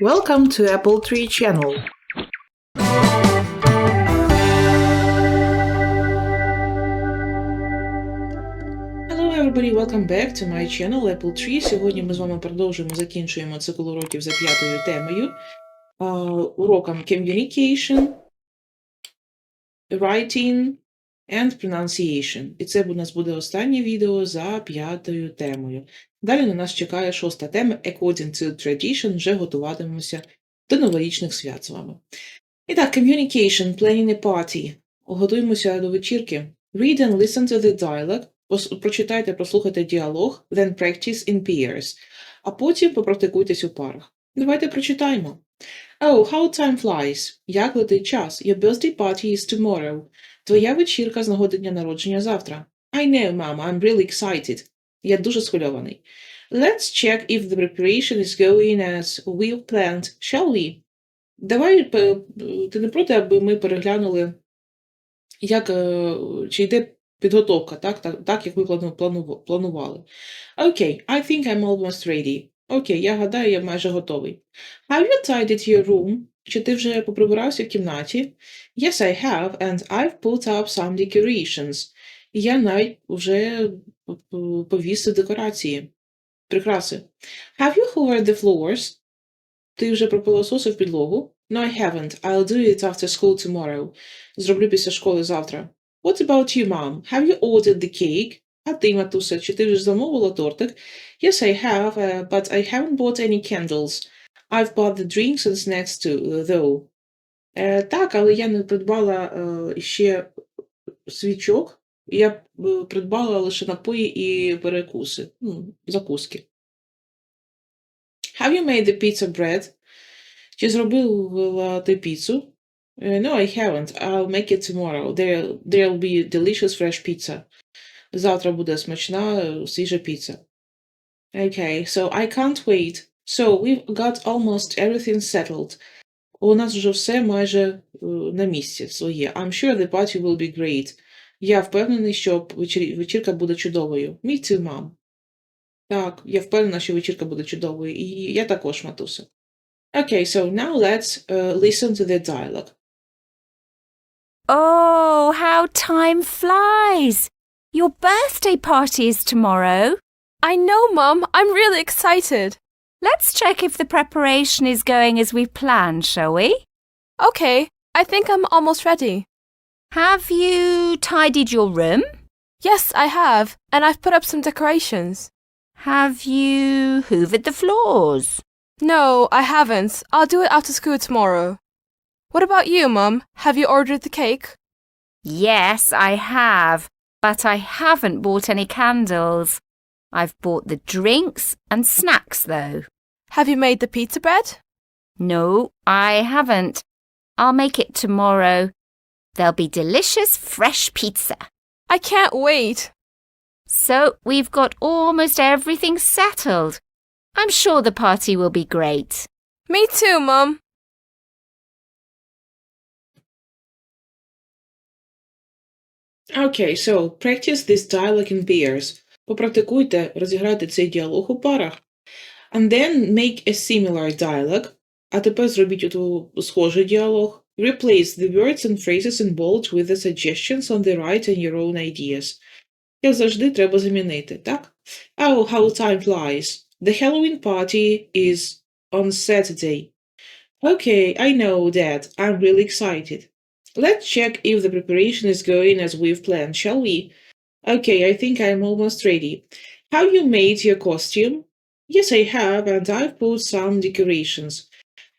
Welcome to Apple Tree channel. Hello everybody, welcome back to my channel Apple Tree. Сьогодні ми з вами продовжуємо, закінчуємо цикл уроків за п'ятою темою. а, уроком Communication, Writing and Pronunciation. І це у нас буде останнє відео за п'ятою темою. Далі на нас чекає шоста тема According to Tradition. Вже готуватимемося до новорічних свят з вами. І так, Communication, Planning a Party. Готуємося до вечірки. Read and listen to the dialogue. Прочитайте, прослухайте діалог, then practice in pairs. А потім попрактикуйтесь у парах. Давайте прочитаємо. Oh, how time flies. Як летить час. Your birthday party is tomorrow. Твоя вечірка з нагоди дня народження завтра. I know, mama, I'm really excited. Я дуже схвильований. Let's check if the preparation is going as we've planned, shall we? Давай, ти не проти, аби ми переглянули, як, е, чи йде підготовка, так, так, так як ми плану- плану- планували. Окей, I think I'm almost ready. Окей, я гадаю, я майже готовий. Have you tidied your room? Чи ти вже поприбирався в кімнаті? Yes, I have, and I've put up some decorations. І Я навіть вже повісив декорації. Прикраси. Have you hoovered the floors? Ти вже пропилососив підлогу? No, I haven't. I'll do it after school tomorrow. Зроблю після школи завтра. What about you, mom? Have you ordered the cake? А ти, матуся, чи ти вже замовила тортик? Yes, I have, uh, but I haven't bought any candles. I've bought the drinks and snacks too, uh, though. Е, так, але я не придбала е, ще свічок. Я е, придбала лише напої і перекуси, ну, закуски. Have you made the pizza bread? Чи зробила ти піцу? Е, No, I haven't. I'll make it tomorrow. There, there'll be delicious fresh pizza. Завтра буде смачна е, свіжа піца. Okay, so I can't wait. So we've got almost everything settled. У нас вже все майже е, на місці своє. I'm sure the party will be great. Я впевнений, що вечір- вечірка буде чудовою. Me too, mom. Так, я впевнена, що вечірка буде чудовою. І я також, матуся. Okay, so now let's uh, listen to the dialogue. Oh, how time flies! Your birthday party is tomorrow. I know, Mum. I'm really excited. Let's check if the preparation is going as we've planned, shall we? Okay, I think I'm almost ready. Have you tidied your room? Yes, I have, and I've put up some decorations. Have you hoovered the floors? No, I haven't. I'll do it after school tomorrow. What about you, Mum? Have you ordered the cake? Yes, I have, but I haven't bought any candles. I've bought the drinks and snacks, though. Have you made the pizza bread? No, I haven't. I'll make it tomorrow. There'll be delicious fresh pizza. I can't wait. So we've got almost everything settled. I'm sure the party will be great. Me too, Mum. Okay, so practice this dialogue in pairs. Попрактикуйте розіграти цей діалог у парах. And then make a similar dialogue. А тепер зробіть оту схожий діалог. Replace the words and phrases in bold with the suggestions on the right and your own ideas. Як завжди, треба замінити, так? Oh, how time flies. The Halloween party is on Saturday. Okay, I know that. I'm really excited. Let's check if the preparation is going as we've planned, shall we? Okay, I think I'm almost ready. Have you made your costume? Yes, I have, and I've put some decorations.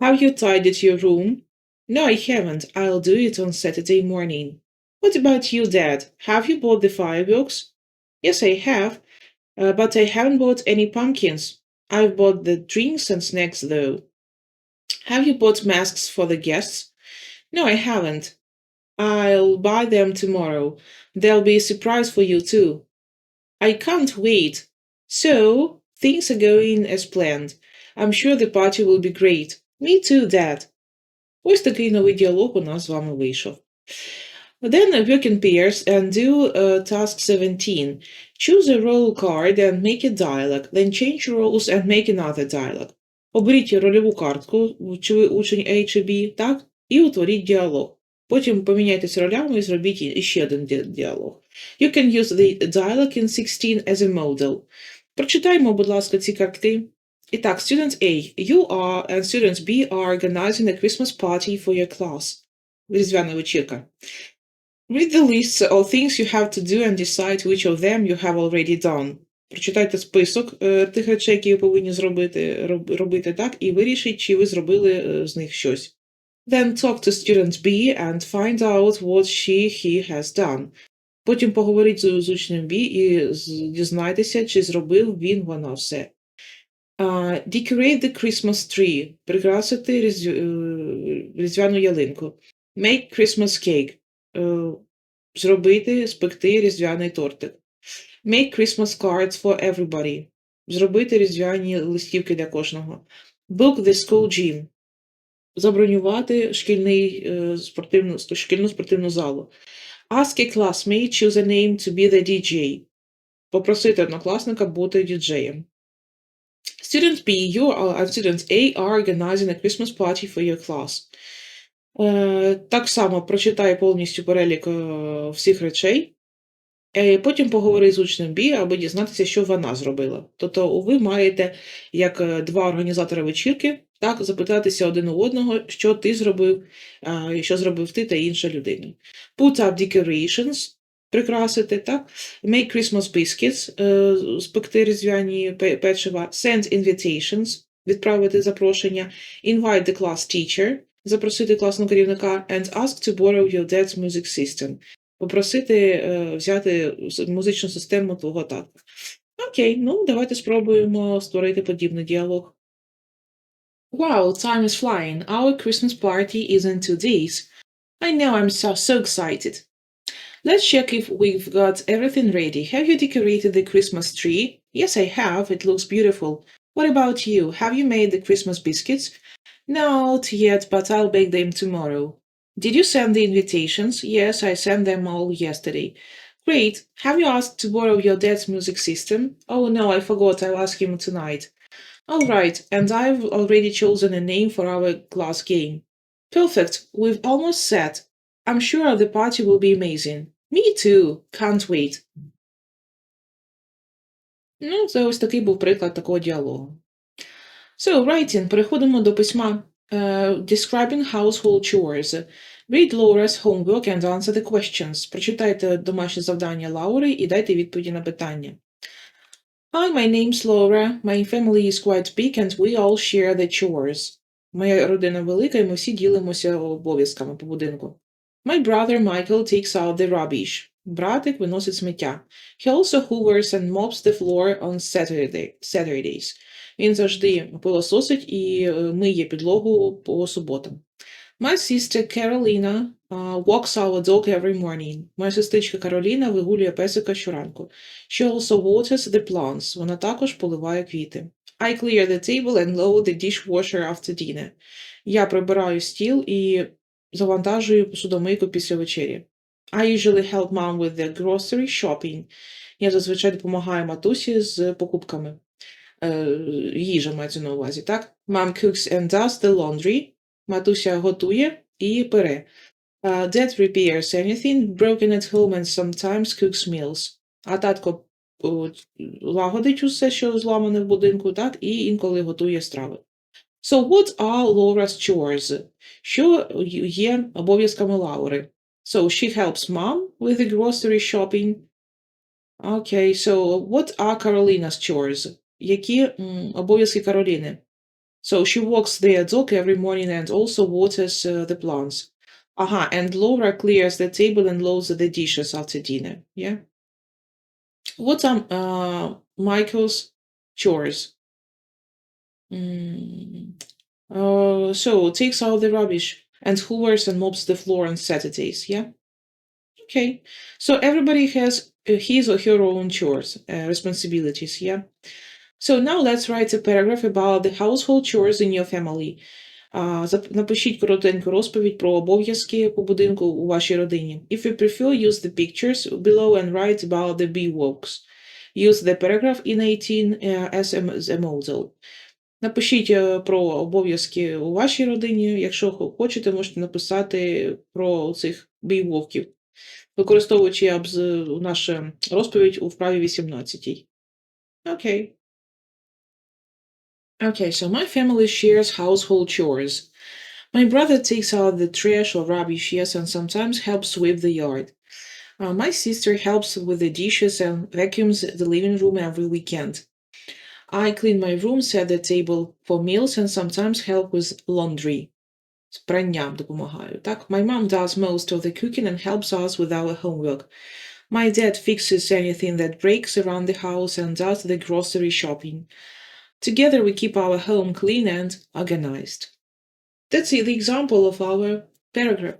Have you tidied your room? No, I haven't. I'll do it on Saturday morning. What about you, Dad? Have you bought the fireworks? Yes, I have, uh, but I haven't bought any pumpkins. I've bought the drinks and snacks, though. Have you bought masks for the guests? No, I haven't. I'll buy them tomorrow. There'll be a surprise for you, too. I can't wait. So, things are going as planned. I'm sure the party will be great. Me too, Dad. Ось такий новий діалог у нас з вами вийшов. Then work in pairs and do uh, task 17. Choose a role card and make a dialogue, then change roles and make another dialogue. Оберіть рольову картку, чи ви учень A чи B, так, і утворіть діалог. Потім поміняйтеся ролями і зробіть ще один ді- діалог. You can use the dialogue in 16 as a model. Прочитаймо, будь ласка, ці картки. І так, student A, you are and student B are organizing a Christmas party for your class. Різдвяна вечірка. Read the lists of things you have to do and decide which of them you have already done. Прочитайте список е, тих речей, які ви повинні зробити, роб- робити, так, і вирішіть, чи ви зробили е, з них щось. Then talk to student B and find out what she, he has done. Потім поговоріть з, учнем B і дізнайтеся, чи зробив він, вона все. Uh, decorate the Christmas tree. Прикрасити е, різдвяну ялинку. Make Christmas cake. Е, Зробити, спекти різдвяний тортик. Make Christmas cards for everybody. Зробити різдвяні листівки для кожного. Book the school gym. Забронювати шкільний, е, спортивну, шкільну спортивну залу. Ask a classmate choose a name to be the DJ. Попросити однокласника бути діджеєм. Student B, you and student A are organizing a Christmas party for your class. Е, так само прочитай повністю перелік е, всіх речей. Потім поговори з учнем B, аби дізнатися, що вона зробила. Тобто ви маєте, як два організатори вечірки, так, запитатися один у одного, що ти зробив, що зробив ти та інша людина. Put up decorations, прикрасити, так? Make Christmas biscuits, е, спекти різдвяні печива. Send invitations, відправити запрошення. Invite the class teacher, запросити класного керівника. And ask to borrow your dad's music system. Попросити е, взяти музичну систему твого тата. Окей, ну давайте спробуємо створити подібний діалог. Wow, time is flying. Our Christmas party is in two days. I know, I'm so, so excited. Let's check if we've got everything ready. Have you decorated the Christmas tree? Yes, I have. It looks beautiful. What about you? Have you made the Christmas biscuits? Not yet, but I'll bake them tomorrow. Did you send the invitations? Yes, I sent them all yesterday. Great. Have you asked to borrow your dad's music system? Oh no, I forgot. I'll ask him tonight. All right, and I've already chosen a name for our class game. Perfect. We've almost set. I'm sure the party will be amazing. Me too. Can't wait. Ну, це ось такий був приклад такого діалогу. So, writing. Переходимо до письма. Uh, describing household chores. Read Laura's homework and answer the questions. Прочитайте домашнє завдання Лаури і дайте відповіді на питання. Hi, my name's Laura. My family is quite big and we all share the chores. Моя родина велика, і ми всі ділимося обов'язками по будинку. My brother Michael takes out the rubbish. Братик виносить сміття. He also hoovers and mops the floor on Saturday, Saturdays. Він завжди пилососить і е, миє підлогу по суботам. My sister Carolina uh, walks our dog every morning. Моя сестричка Кароліна вигулює песика щоранку. She also waters the plants. Вона також поливає квіти. I clear the table and load the dishwasher after dinner. Я прибираю стіл і завантажую посудомийку після вечері. I usually help mom with the grocery shopping. Я зазвичай допомагаю матусі з покупками. Е, їжа мається на увазі, так? Mom cooks and does the laundry. Матуся готує і пере. Uh, Dad repairs anything broken at home and sometimes cooks meals. А татко лагодить усе, що зламане в будинку, так, і інколи готує страви. So what are Laura's chores? Що є обов'язками Лаури? So she helps mom with the grocery shopping. Okay, so what are Carolina's chores? Які обов'язки Кароліни? So she walks their dog every morning and also waters uh, the plants. Aha, uh -huh. and Laura clears the table and loads the dishes after dinner. Yeah. What are uh, Michael's chores? Mm. Uh, so takes out the rubbish and hoovers and mops the floor on Saturdays. Yeah. Okay. So everybody has uh, his or her own chores, uh, responsibilities. Yeah. So now let's write a paragraph about the household chores in your family. Напишіть коротеньку розповідь про обов'язки по будинку у вашій родині. If you prefer, use the pictures below and write about the bee walks. Use the paragraph in 18 uh, as a, model. Напишіть е, про обов'язки у вашій родині. Якщо хочете, можете написати про цих бійвовків, використовуючи нашу розповідь у вправі 18. Окей. Okay, so my family shares household chores. My brother takes out the trash or rubbish, yes, and sometimes helps sweep the yard. Uh, my sister helps with the dishes and vacuums the living room every weekend. I clean my room, set the table for meals, and sometimes help with laundry. З пранням допомагаю. Так, my mom does most of the cooking and helps us with our homework. My dad fixes anything that breaks around the house and does the grocery shopping. Together we keep our home clean and organized. That's the example of our paragraph.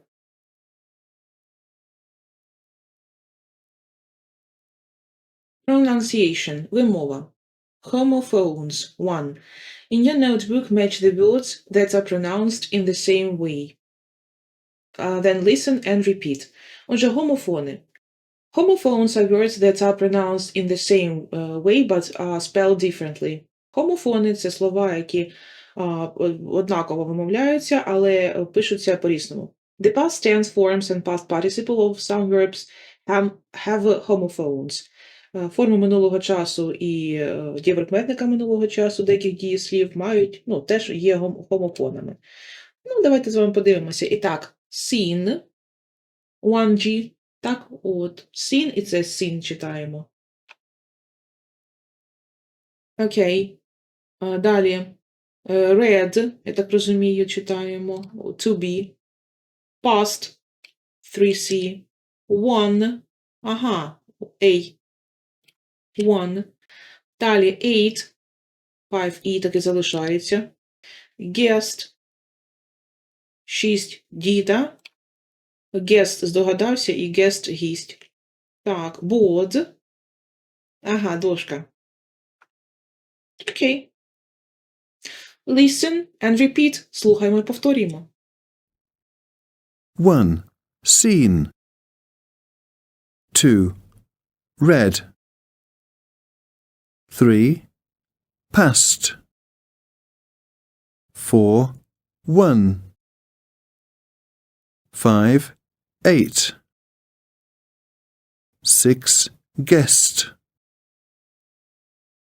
Pronunciation. Вимова. Homophones. 1. In your notebook, match the words that are pronounced in the same way. Uh, then listen and repeat. Отже, гомофони. Homophones are words that are pronounced in the same uh, way but are spelled differently. Homофони це слова, які а, однаково вимовляються, але е, пишуться по-різному. The past tense forms and past participle of some verbs have, homophones. Е, Форми минулого часу і е, дієприкметника минулого часу деяких дієслів мають, ну, теж є гомофонами. Ну, давайте з вами подивимося. І так, seen, 1G, так, от, seen, і це seen читаємо. Окей. Далі. Е, Read, я так розумію, читаємо. To be. Past. 3C. One. Ага. A. One. Далі eight. 5E так і залишається. Guest. 6 діда. Guest здогадався і guest гість. Так, board. Ага, дошка. Окей. Listen and repeat. Слухаймо і повторімо. 1. Seen. 2. Read. 3. Past. 4. 1. 5. 8. 6. Guest.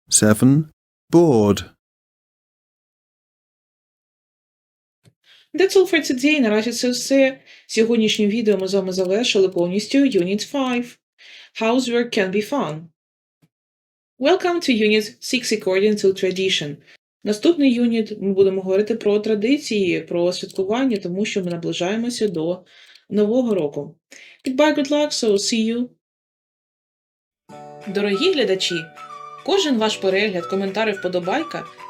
7. Bored. That's all for today. Наразі це все. Сьогоднішнє відео ми з вами завершили повністю Unit 5. Housework can be fun. Welcome to Unit 6 According to Tradition. Наступний юніт ми будемо говорити про традиції, про святкування, тому що ми наближаємося до Нового року. Goodbye, good luck, so see you. Дорогі глядачі, кожен ваш перегляд, коментар і вподобайка